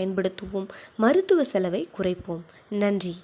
பயன்படுத்துவோம். மருத்துவ செலவை குறைப்போம். நன்றி.